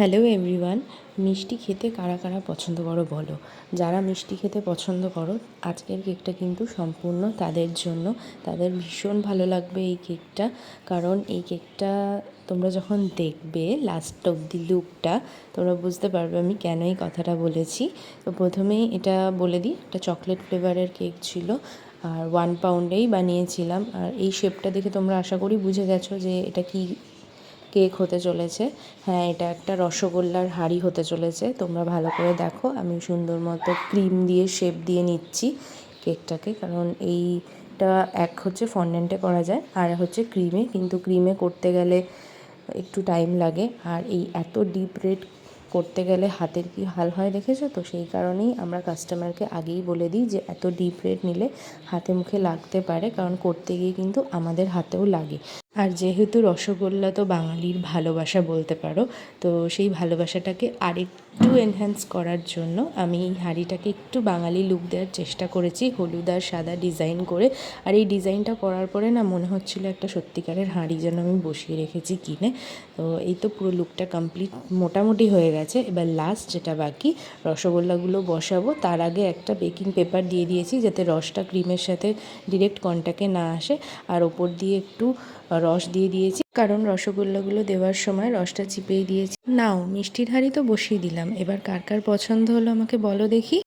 Hello everyone মিষ্টি খেতে কারা কারা পছন্দ করো বলো। যারা মিষ্টি খেতে পছন্দ করো, আজকের কেকটা কিন্তু সম্পূর্ণ তাদের জন্য। তাদের ভীষণ ভালো লাগবে এই কেকটা। কারণ এই কেকটা তোমরা যখন দেখবে লাস্ট অব্দি লুকটা তোমরা বুঝতে পারবে আমি কেন এই কথাটা বলেছি। তো প্রথমেই এটা বলে দিই, একটা চকলেট ফ্লেভারের কেক ছিল। আর ওয়ান পাউন্ডেই বানিয়েছিলাম। আর এই শেপটা দেখে তোমরা আশা করি বুঝে গেছো যে এটা কি কেক হতে চলেছে। হ্যাঁ এটা একটা রসগোল্লার হাঁড়ি হতে চলেছে। তোমরা ভালো করে দেখো। আমি সুন্দর মতো ক্রিম দিয়ে শেপ দিয়ে নিচ্ছি কেকটাকে, কারণ এইটা এক হচ্ছে ফন্ডেন্টে করা যায়, আর হচ্ছে ক্রিমে। কিন্তু ক্রিমে করতে গেলে একটু টাইম লাগে, আর এই এত ডিপ রেড করতে গেলে হাতের কি হাল হয় দেখেছ? তো সেই কারণেই আমরা কাস্টমারকে আগেই বলে দিই যে, এত ডিপ রেড নিলে হাতে মুখে লাগতে পারে, কারণ করতে গিয়ে কিন্তু আমাদের হাতেও লাগে। আর যেহেতু রসগোল্লা তো বাঙালির ভালোবাসা বলতে পারো, তো সেই ভালোবাসাটাকে আরেকটু এনহ্যান্স করার জন্য আমি এই হাঁড়িটাকে একটু বাঙালি লুক দেওয়ার চেষ্টা করেছি, হলুদ আর সাদা ডিজাইন করে। আর এই ডিজাইনটা করার পরে না মনে হচ্ছিল একটা সত্যিকারের হাঁড়ি যেন আমি বসিয়ে রেখেছি কিনে। তো এই তো পুরো লুকটা কমপ্লিট মোটামুটি হয়ে গেছে। এবার লাস্ট যেটা বাকি, রসগোল্লাগুলো বসাবো। তার আগে একটা বেকিং পেপার দিয়ে দিয়েছি যাতে রসটা ক্রিমের সাথে ডিরেক্ট কন্ট্যাক্টে না আসে। আর ওপর দিয়ে একটু রস দিয়ে দিয়েছি। কারণ রসগোল্লাগুলো দেওয়ার সময় রসটা চিপেই দিয়েছি। নাও, মিষ্টির হাঁড়ি তো বসিয়ে দিলাম। এবার কার কার পছন্দ হলো আমাকে বলো দেখি।